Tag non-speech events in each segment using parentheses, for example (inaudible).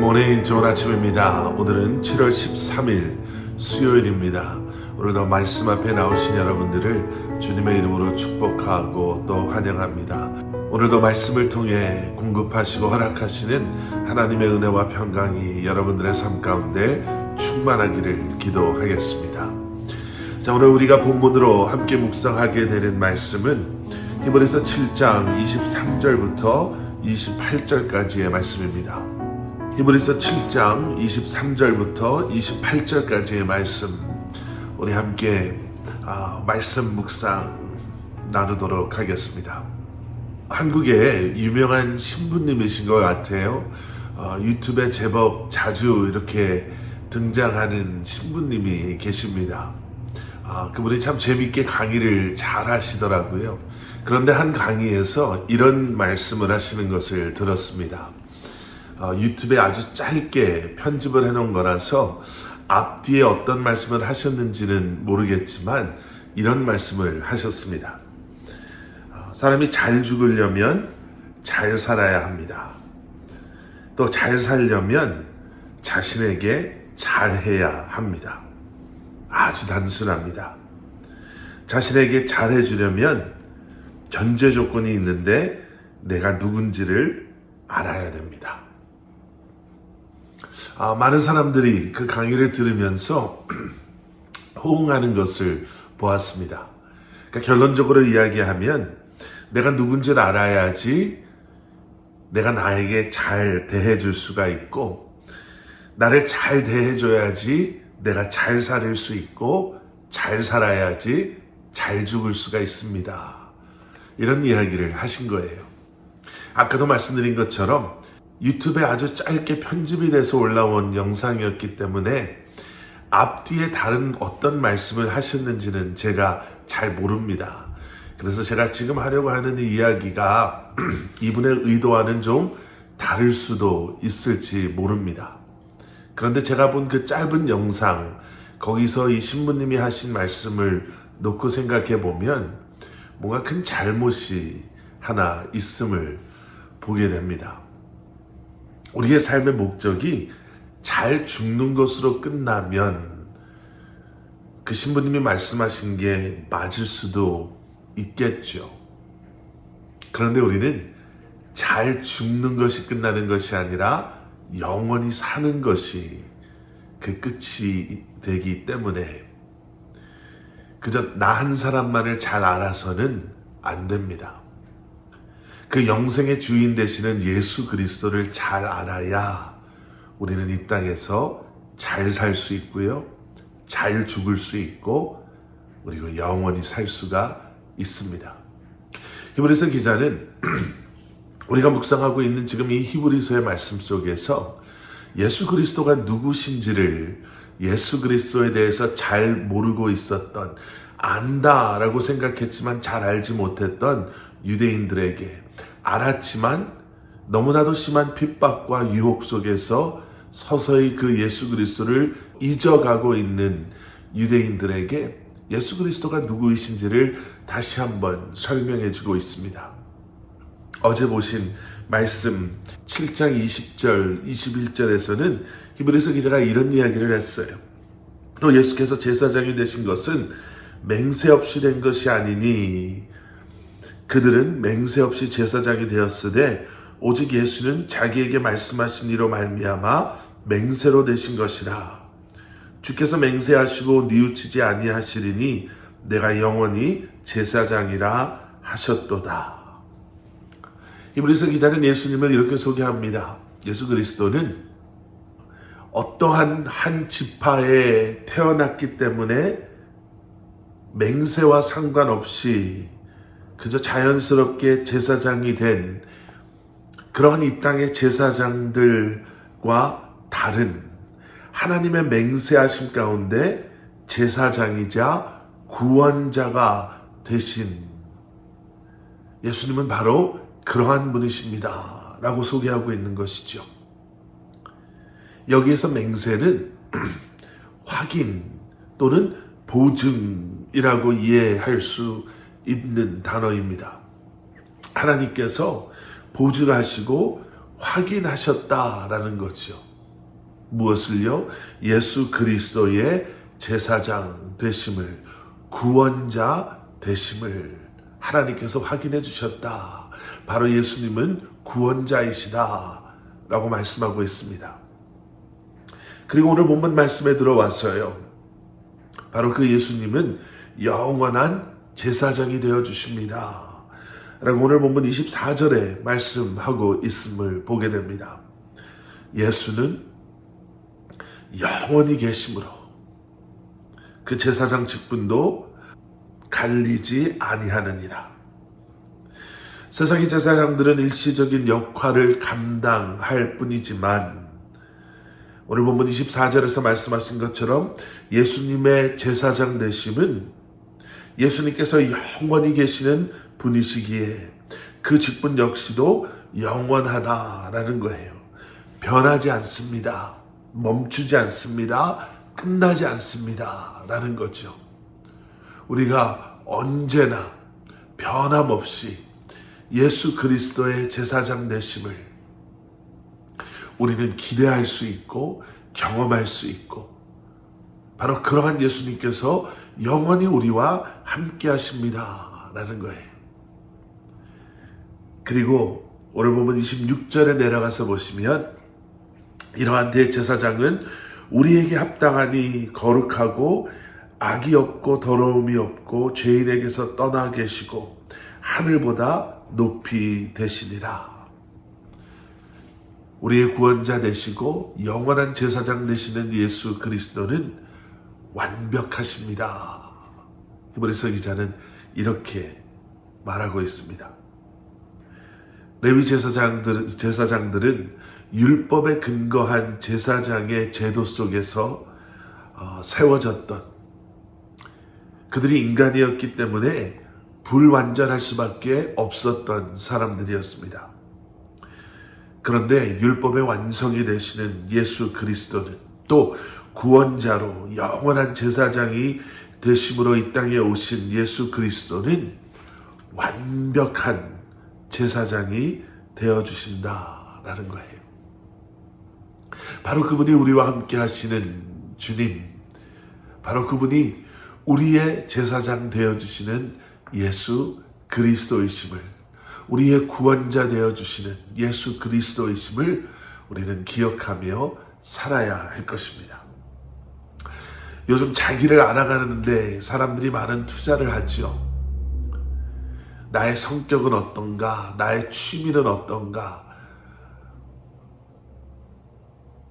굿모닝 좋은 아침입니다. 오늘은 7월 13일 수요일입니다. 오늘도 말씀 앞에 나오신 여러분들을 주님의 이름으로 축복하고 또 환영합니다. 오늘도 말씀을 통해 공급하시고 허락하시는 하나님의 은혜와 평강이 여러분들의 삶 가운데 충만하기를 기도하겠습니다. 자, 오늘 우리가 본문으로 함께 묵상하게 되는 말씀은 히브리서 7장 23절부터 28절까지의 말씀입니다. 히브리서 7장 23절부터 28절까지의 말씀 우리 함께 아, 말씀 묵상 나누도록 하겠습니다. 한국의 유명한 신부님이신 것 같아요. 어, 유튜브에 제법 자주 이렇게 등장하는 신부님이 계십니다. 아, 그분이 참 재밌게 강의를 잘 하시더라고요. 그런데 한 강의에서 이런 말씀을 하시는 것을 들었습니다. 어, 유튜브에 아주 짧게 편집을 해놓은 거라서 앞뒤에 어떤 말씀을 하셨는지는 모르겠지만 이런 말씀을 하셨습니다. 어, 사람이 잘 죽으려면 잘 살아야 합니다. 또 잘 살려면 자신에게 잘해야 합니다. 아주 단순합니다. 자신에게 잘해주려면 전제 조건이 있는데 내가 누군지를 알아야 됩니다. 아, 많은 사람들이 그 강의를 들으면서 (clears throat) 호응하는 것을 보았습니다. 그러니까 결론적으로 이야기하면 내가 누군지를 알아야지 내가 나에게 잘 대해줄 수가 있고 나를 잘 대해줘야지 내가 잘 살을 수 있고 잘 살아야지 잘 죽을 수가 있습니다. 이런 이야기를 하신 거예요. 아까도 말씀드린 것처럼 유튜브에 아주 짧게 편집이 돼서 올라온 영상이었기 때문에 앞뒤에 다른 어떤 말씀을 하셨는지는 제가 잘 모릅니다. 그래서 제가 지금 하려고 하는 이 이야기가 (clears throat) 이분의 의도와는 좀 다를 수도 있을지 모릅니다. 그런데 제가 본 그 짧은 영상, 거기서 이 신부님이 하신 말씀을 놓고 생각해 보면 뭔가 큰 잘못이 하나 있음을 보게 됩니다. 우리의 삶의 목적이 잘 죽는 것으로 끝나면 그 신부님이 말씀하신 게 맞을 수도 있겠죠. 그런데 우리는 잘 죽는 것이 끝나는 것이 아니라 영원히 사는 것이 그 끝이 되기 때문에 그저 나 한 사람만을 잘 알아서는 안 됩니다. 그 영생의 주인 되시는 예수 그리스도를 잘 알아야 우리는 이 땅에서 잘 살 수 있고요. 잘 죽을 수 있고 그리고 영원히 살 수가 있습니다. 히브리서 기자는 (clears throat) 우리가 묵상하고 있는 지금 이 히브리서의 말씀 속에서 예수 그리스도가 누구신지를 예수 그리스도에 대해서 잘 모르고 있었던 안다라고 생각했지만 잘 알지 못했던 유대인들에게 알았지만 너무나도 심한 핍박과 유혹 속에서 서서히 그 예수 그리스도를 잊어가고 있는 유대인들에게 예수 그리스도가 누구이신지를 다시 한번 설명해 주고 있습니다. 어제 보신 말씀 7장 20절, 21절에서는 히브리서 기자가 이런 이야기를 했어요. 또 예수께서 제사장이 되신 것은 맹세 없이 된 것이 아니니 그들은 맹세 없이 제사장이 되었으되 오직 예수는 자기에게 말씀하신 이로 말미암아 맹세로 되신 것이라. 주께서 맹세하시고 뉘우치지 아니하시리니 내가 영원히 제사장이라 하셨도다. 히브리서 기자는 예수님을 이렇게 소개합니다. 예수 그리스도는 어떠한 한 지파에 태어났기 때문에 맹세와 상관없이 그저 자연스럽게 제사장이 된 그러한 이 땅의 제사장들과 다른 하나님의 맹세하심 가운데 제사장이자 구원자가 되신 예수님은 바로 그러한 분이십니다. 라고 소개하고 있는 것이죠. 여기에서 맹세는 (clears throat) 확인 또는 보증이라고 이해할 수 있는 단어입니다. 하나님께서 보증하시고 확인하셨다라는 거죠. 무엇을요? 예수 그리스도의 제사장 되심을 구원자 되심을 하나님께서 확인해 주셨다. 바로 예수님은 구원자이시다. 라고 말씀하고 있습니다. 그리고 오늘 본문 말씀에 들어와서요. 바로 그 예수님은 영원한 제사장이 되어 주십니다. 라고 오늘 본문 24절에 말씀하고 있음을 보게 됩니다. 예수는 영원히 계심으로 그 제사장 직분도 갈리지 아니하느니라. 세상의 제사장들은 일시적인 역할을 감당할 뿐이지만 오늘 본문 24절에서 말씀하신 것처럼 예수님의 제사장 되심은 예수님께서 영원히 계시는 분이시기에 그 직분 역시도 영원하다라는 거예요. 변하지 않습니다. 멈추지 않습니다. 끝나지 않습니다. 라는 거죠. 우리가 언제나 변함없이 예수 그리스도의 제사장 되심을 우리는 기대할 수 있고 경험할 수 있고 바로 그러한 예수님께서 영원히 우리와 함께 하십니다. 라는 거예요. 그리고 오늘 보면 26절에 내려가서 보시면 이러한 대제사장은 우리에게 합당하니 거룩하고 악이 없고 더러움이 없고 죄인에게서 떠나 계시고 하늘보다 높이 되시니라. 우리의 구원자 되시고 영원한 제사장 되시는 예수 그리스도는 완벽하십니다. 히브리서 기자는 이렇게 말하고 있습니다. 레위 제사장들, 제사장들은 율법에 근거한 제사장의 제도 속에서 어, 세워졌던 그들이 인간이었기 때문에 불완전할 수밖에 없었던 사람들이었습니다. 그런데 율법의 완성이 되시는 예수 그리스도는 또 구원자로 영원한 제사장이 되심으로 이 땅에 오신 예수 그리스도는 완벽한 제사장이 되어 주신다라는 거예요. 바로 그분이 우리와 함께 하시는 주님, 바로 그분이 우리의 제사장 되어 주시는 예수 그리스도이심을 우리의 구원자 되어 주시는 예수 그리스도이심을 우리는 기억하며 살아야 할 것입니다. 요즘 자기를 알아가는데 사람들이 많은 투자를 하죠. 나의 성격은 어떤가? 나의 취미는 어떤가?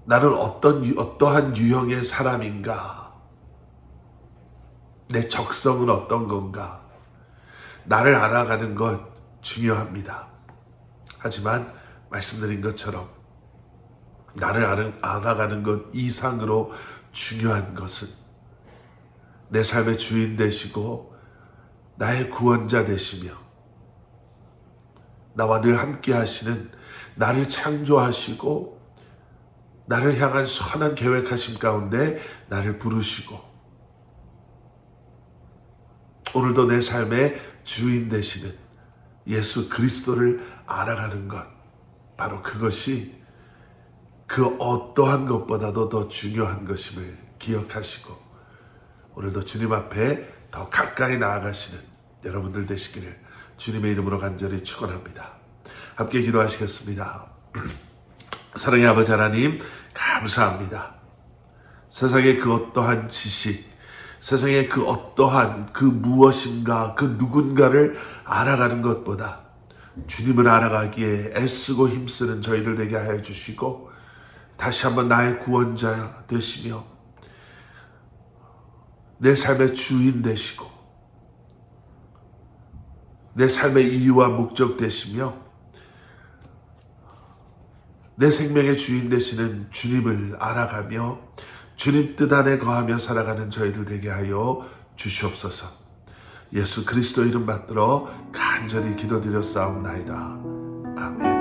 나는 어떤, 어떠한 유형의 사람인가? 내 적성은 어떤 건가? 나를 알아가는 것 중요합니다. 하지만 말씀드린 것처럼 나를 알아가는 것 이상으로 중요한 것은 내 삶의 주인 되시고 나의 구원자 되시며 나와 늘 함께 하시는 나를 창조하시고 나를 향한 선한 계획하심 가운데 나를 부르시고 오늘도 내 삶의 주인 되시는 예수 그리스도를 알아가는 것 바로 그것이 그 어떠한 것보다도 더 중요한 것임을 기억하시고 오늘도 주님 앞에 더 가까이 나아가시는 여러분들 되시기를 주님의 이름으로 간절히 축원합니다. 함께 기도하시겠습니다. (clears throat) 사랑의 아버지 하나님 감사합니다. 세상의 그 어떠한 지식, 세상의 그 어떠한 그 무엇인가, 그 누군가를 알아가는 것보다 주님을 알아가기에 애쓰고 힘쓰는 저희들 되게 하여 주시고 다시 한번 나의 구원자 되시며 내 삶의 주인 되시고 내 삶의 이유와 목적 되시며 내 생명의 주인 되시는 주님을 알아가며 주님 뜻 안에 거하며 살아가는 저희들 되게 하여 주시옵소서. 예수 그리스도 이름 받들어 간절히 기도드려 싸움나이다. 아멘.